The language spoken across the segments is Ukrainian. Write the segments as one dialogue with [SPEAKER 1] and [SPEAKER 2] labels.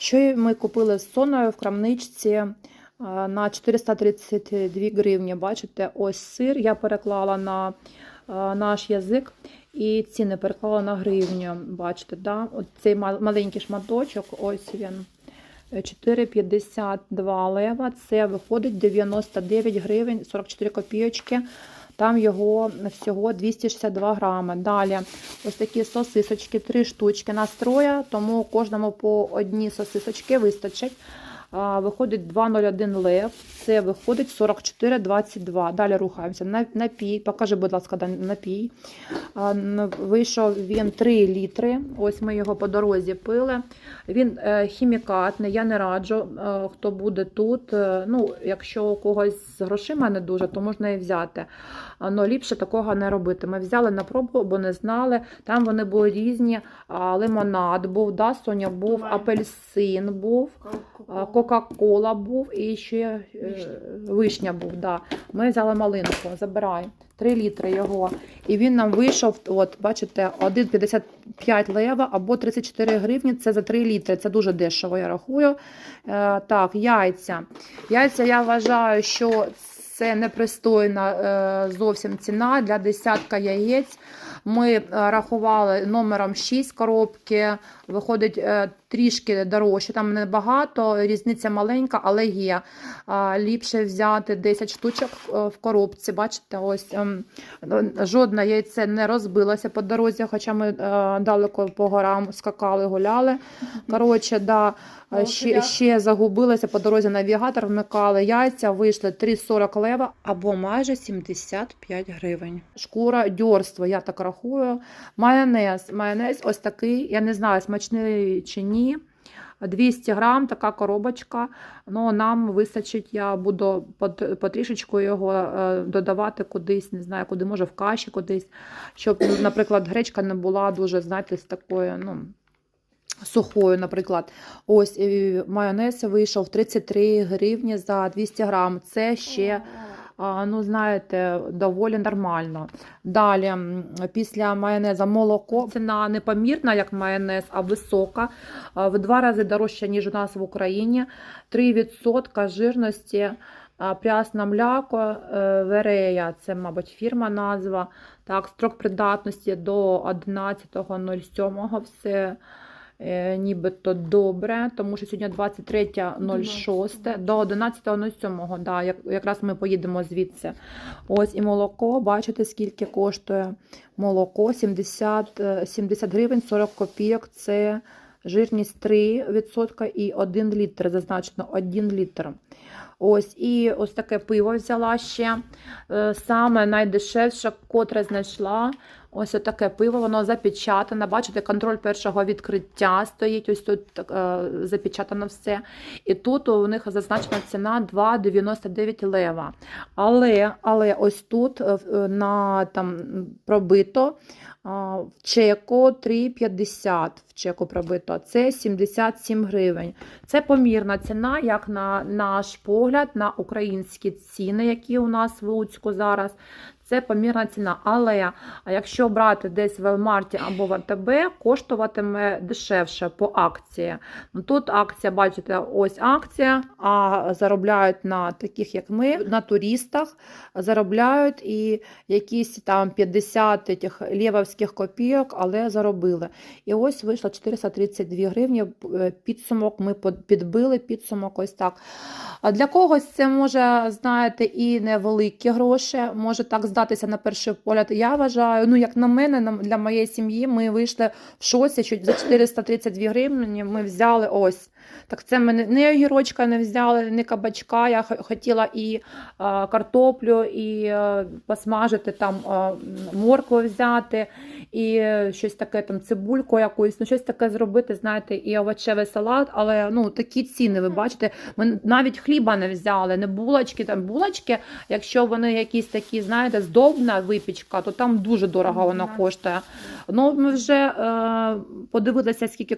[SPEAKER 1] Що ми купили з соною в крамничці е, на 432 гривні. Бачите, ось сир я переклала на е, наш язик і ціни переклала на гривню. Бачите, да? Цей маленький шматочок, ось він. е, 4,52 лева. Це виходить 99 гривень 44 копійочки. Там його всього 262 грами. Далі ось такі сосисочки, три штучки настроя, тому кожному по одній сосисочки вистачить. Виходить 2,01 лев, це виходить 44,22. Далі рухаємося. Напій, покажи, будь ласка, напій. Вийшов він 3 літри. Ось ми його по дорозі пили. Він е, хімікатний, я не раджу, е, хто буде тут. Е, ну, якщо у когось з грошима не дуже, то можна і взяти. Але ліпше такого не робити. Ми взяли на пробу, бо не знали. Там вони були різні. Лимонад був, да, Соня був, апельсин був. Кока-кола був і ще е,
[SPEAKER 2] Вишня.
[SPEAKER 1] вишня був. Да. Ми взяли малинку, забирай. 3 літри його. І він нам вийшов, от, бачите, 1,55 лева або 34 гривні. Це за 3 літри. Це дуже дешево, я рахую. Е, так, яйця. Яйця я вважаю, що це непристойна е, зовсім ціна для десятка яєць. Ми е, рахували номером 6 коробки, виходить е, трішки дорожче, там небагато, різниця маленька, але є. Ліпше взяти 10 штучок е, в коробці. Бачите, ось ем, жодне яйце не розбилося по дорозі, хоча ми е, далеко по горам скакали, гуляли. Коротше, да, е, ще, ще загубилися по дорозі навігатор, вмикали яйця, вийшли 3,40 лева або майже 75 гривень. Шкура дьорство, я так рахую. Майонез. Майонез ось такий, я не знаю, смачний чи ні. 200 грам, така коробочка. Ну, нам вистачить, я буду пот- потрішечку його е, додавати кудись, не знаю, куди може в каші кудись, щоб, наприклад, гречка не була дуже, знаєте, з такою, ну. Сухою, наприклад, ось майонез вийшов 33 гривні за 200 грам. Це ще ну, знаєте, доволі нормально. Далі, після майонеза молоко. Ціна не помірна, як майонез, а висока. В два рази дорожча, ніж у нас в Україні. 3% жирності. Прясна мляко, е, Верея, це, мабуть, фірма назва. Так, строк придатності до 11.07. Все нібито добре, тому що сьогодні 23.06 до 11.07, да, як, якраз ми поїдемо звідси. Ось і молоко, бачите, скільки коштує молоко, 70, е, 70 гривень 40 копійок, це жирність 3% і 1 літр, зазначено 1 літр. Ось, і ось таке пиво взяла ще. Е, Саме найдешевше, котре знайшла. Ось таке пиво, воно запечатане. Бачите, контроль першого відкриття стоїть. Ось тут е, запечатано все. І тут у них зазначена ціна 2,99 лева. Але, але ось тут е, е, на там пробито а, в чеку 3,50 в чеку пробито. Це 77 гривень. Це помірна ціна, як на наш погляд, на українські ціни, які у нас в Луцьку зараз. Це помірна ціна. Але якщо брати десь в Велмарті або в АТБ, коштуватиме дешевше по акції. Ну, тут акція, бачите, ось акція, а заробляють на таких, як ми, на туристах, заробляють і якісь там 50 тих лєвовських копійок, але заробили. І ось вийшло 432 гривні. е, Підсумок ми підбили підсумок ось так. Для когось це може, знаєте, і невеликі гроші, може так здатися на перший погляд. Я вважаю, ну як на мене, для моєї сім'ї, ми вийшли в шоці, що за 432 гривні ми взяли ось. Так це ми не- огірочка не взяли, ні кабачка. Я хотіла і е, картоплю, і е, посмажити там е, моркву взяти, і е, щось таке там цибульку якусь, ну щось таке зробити, знаєте, і овочевий салат. Але ну такі ціни, ви бачите, ми навіть хліба не взяли, не булочки, там булочки, якщо вони якісь такі, знаєте, здобна випічка, то там дуже дорого вона коштує. Ну, ми вже е, подивилися, скільки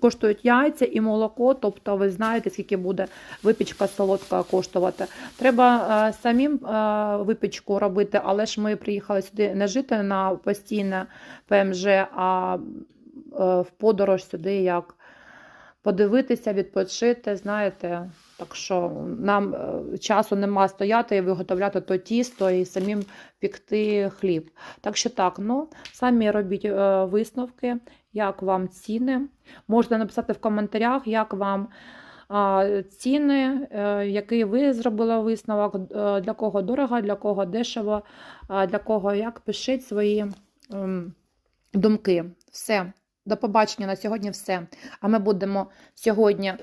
[SPEAKER 1] коштують яйця і молоко, тобто ви знаєте, скільки буде випічка солодка коштувати. Треба е, самим е, випічку робити, але ж ми приїхали сюди не жити на постійне ПМЖ, а е, в подорож сюди як подивитися, відпочити, знаєте. Так що нам е, часу нема стояти і виготовляти то тісто і самим пікти хліб. Так що так, ну самі робіть е, висновки, як вам ціни. Можете написати в коментарях, як вам ціни, е, який ви зробили висновок, для кого дорого, для кого дешево, для кого як. Пишіть свої ем, думки. Все. До побачення на сьогодні все. А ми будемо сьогодні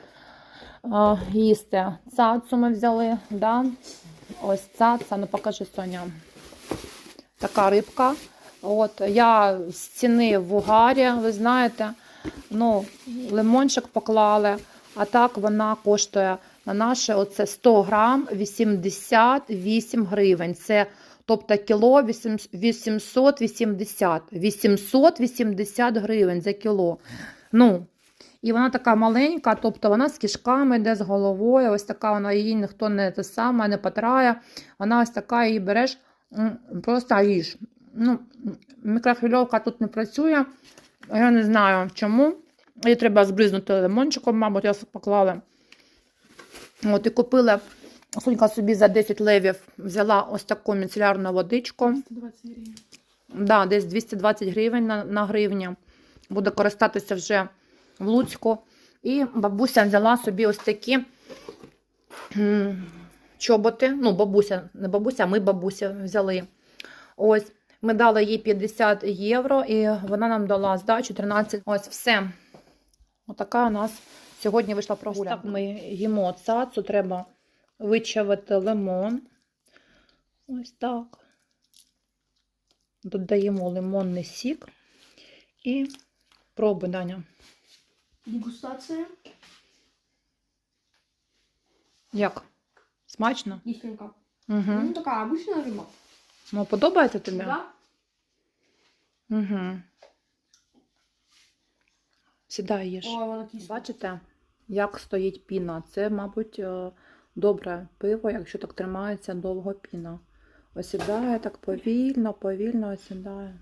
[SPEAKER 1] їсти цацу ми взяли. Да? Ось цаца, ну покажи Соня. Така рибка. От, я з ціни в угарі, ви знаєте, ну, лимончик поклали, а так вона коштує на наше оце 100 грам 88 гривень. Це тобто кіло 880. 880 гривень за кіло. Ну, і вона така маленька, тобто вона з кишками йде з головою. Ось така вона її ніхто не те саме, не потрає. Вона ось така її береш, просто їж. Ну, мікрохвильовка тут не працює. Я не знаю чому. Її треба збризнути лимончиком, мабуть, я поклала. От і купила Сонька собі за 10 левів взяла ось таку міцелярну водичку.
[SPEAKER 2] 20 гривень.
[SPEAKER 1] Да, десь 220 гривень на, на гривні. Буде користатися вже в Луцьку. І бабуся взяла собі ось такі чоботи. Ну, бабуся, не бабуся, ми бабуся взяли. Ось. Ми дали їй 50 євро, і вона нам дала здачу 13. Ось все. Отака у нас сьогодні вийшла прогулянка. Так ми їмо цацу, треба вичавити лимон. Ось так. Додаємо лимонний сік і пробуй, Даня.
[SPEAKER 2] Дегустация.
[SPEAKER 1] Як? Смачно?
[SPEAKER 2] Кисленько.
[SPEAKER 1] Угу.
[SPEAKER 2] Ну, такая обычная рыба.
[SPEAKER 1] Ну, подобається тобі?
[SPEAKER 2] Да?
[SPEAKER 1] Угу. Сідай їж.
[SPEAKER 2] Ой, вона кисла.
[SPEAKER 1] Бачите, як стоїть піна? Це, мабуть, е, добре пиво, якщо так тримається довго піна. Осідає так повільно, повільно осідає.